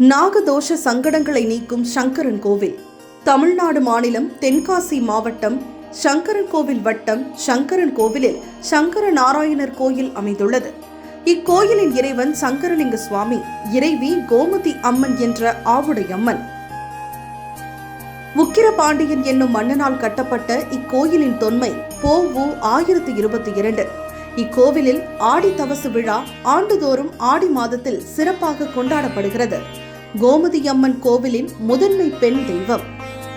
நாகதோஷ சங்கடங்களை நீக்கும் சங்கரன் கோவில். தமிழ்நாடு மாநிலம் தென்காசி மாவட்டம் சங்கரன் கோவில் வட்டம் சங்கரன் கோவிலில் சங்கர நாராயணர் கோயில் அமைந்துள்ளது. இக்கோயிலின் இறைவன் சங்கரலிங்க சுவாமி இறைவி கோமதி அம்மன் என்ற ஆவுடையம்மன் உக்கிரபாண்டியன் என்னும் மன்னனால் கட்டப்பட்ட இக்கோயிலின் தொன்மை போவு ஆயிரத்தி இருபத்தி இரண்டு. இக்கோவிலில் ஆடி தவசு விழா ஆண்டுதோறும் ஆடி மாதத்தில் சிறப்பாக கொண்டாடப்படுகிறது. கோமதியம்மன் கோவிலின் முதன்மை பெண் தெய்வம்.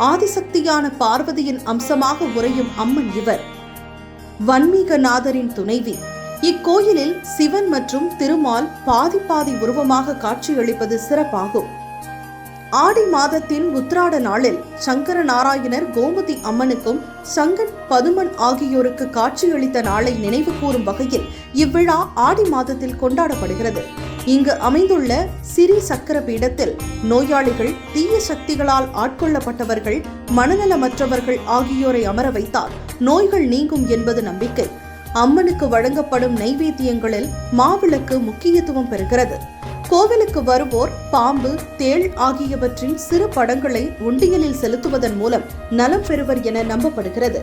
ஆதிசக்தியான பார்வதியின் அம்சமாக உறையும் அம்மன் இவர். வன்மீகநாதரின் துணைவி. இக்கோயிலில் சிவன் மற்றும் திருமால் பாதி பாதி உருவமாக காட்சியளிப்பது சிறப்பாகும். ஆடி மாதத்தின் உத்ராட நாளில் சங்கர நாராயணர் கோமதி அம்மனுக்கும் சங்கன் பதுமன் ஆகியோருக்கு காட்சியளித்த நாளை நினைவு கூறும் வகையில் இவ்விழா ஆடி மாதத்தில் கொண்டாடப்படுகிறது. இங்கு அமைந்துள்ள சிறி சக்கர பீடத்தில் நோயாளிகள் தீய சக்திகளால் ஆட்கொள்ளப்பட்டவர்கள் மனநலமற்றவர்கள் ஆகியோரை அமர வைத்தால் நோய்கள் நீங்கும் என்பது நம்பிக்கை. அம்மனுக்கு வழங்கப்படும் நைவேத்தியங்களில் மாவிளக்கு முக்கியத்துவம் பெறுகிறது. கோவிலுக்கு வருவோர் பாம்பு தேள் ஆகியவற்றின் சிறு படங்களை உண்டியலில் செலுத்துவதன் மூலம் நலம் பெறுவர் என நம்பப்படுகிறது.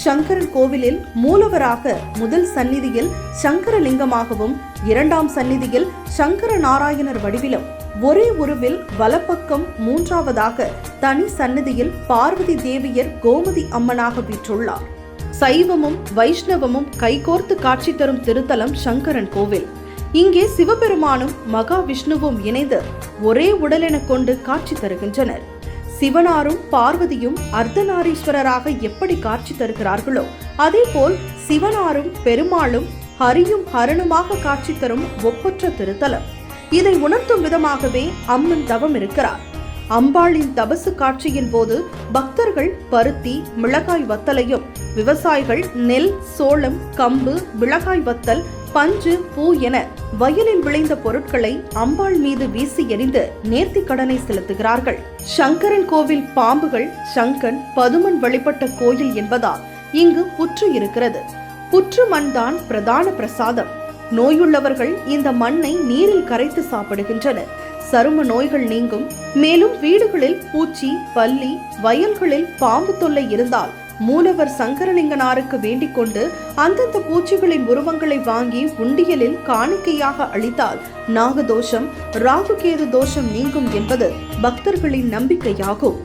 சங்கரன் கோவிலில் மூலவராக முதல் சந்நிதியில் சங்கரலிங்கமாகவும் இரண்டாம் சந்நிதியில் சங்கர நாராயணர் வடிவிலும் ஒரே உருவில் வலப்பக்கம் மூன்றாவதாக தனி சந்நிதியில் பார்வதி தேவியர் கோமதி அம்மனாக வீற்றுள்ளார். சைவமும் வைஷ்ணவமும் கைகோர்த்து காட்சி தரும் திருத்தலம் சங்கரன் கோவில். இங்கே சிவபெருமானும் மகாவிஷ்ணுவும் இணைந்து ஒரே உடலென கொண்டு காட்சி தருகின்றனர். சிவனாரும் பார்வதியும் அர்த்தநாரீஸ்வரராக எப்படி காட்சி தருகிறார்களோ அதேபோல் சிவனாரும் பெருமாளும் ஹரியும் ஹரனுமாக காட்சி தரும் ஒப்பற்ற திருத்தலம். இதை உணர்த்தும் விதமாகவே அம்மன் தவம் இருக்கிறார். அம்பாளின் தபசு காட்சியின் போது பக்தர்கள் பருத்தி மிளகாய் வத்தலையும் விவசாயிகள் நெல் சோளம் கம்பு மிளகாய் வத்தல் பஞ்சு பூ என வயலில் விளைந்த பொருட்களை அம்பாள் மீது வீசி எறிந்து நேர்த்தி கடனை செலுத்துகிறார்கள். சங்கரன் கோவில் பாம்புகள் சங்கன் பதுமன் வழிபட்ட கோயில் என்பதால் இங்கு புற்று இருக்கிறது. புற்று மண்தான் பிரதான பிரசாதம். நோயுள்ளவர்கள் இந்த மண்ணை நீரில் கரைத்து சாப்பிடுகின்றனர். சரும நோய்கள் நீங்கும். மேலும் வீடுகளில் பூச்சி பல்லி வயல்களில் பாம்பு தொல்லை இருந்தால் மூலவர் சங்கரலிங்கனாருக்கு வேண்டிக் கொண்டு அந்தந்த பூச்சிகளின் உருவங்களை வாங்கி உண்டியலில் காணிக்கையாக அளித்தால் நாகதோஷம் ராகுகேது தோஷம் நீங்கும் என்பது பக்தர்களின் நம்பிக்கையாகும்.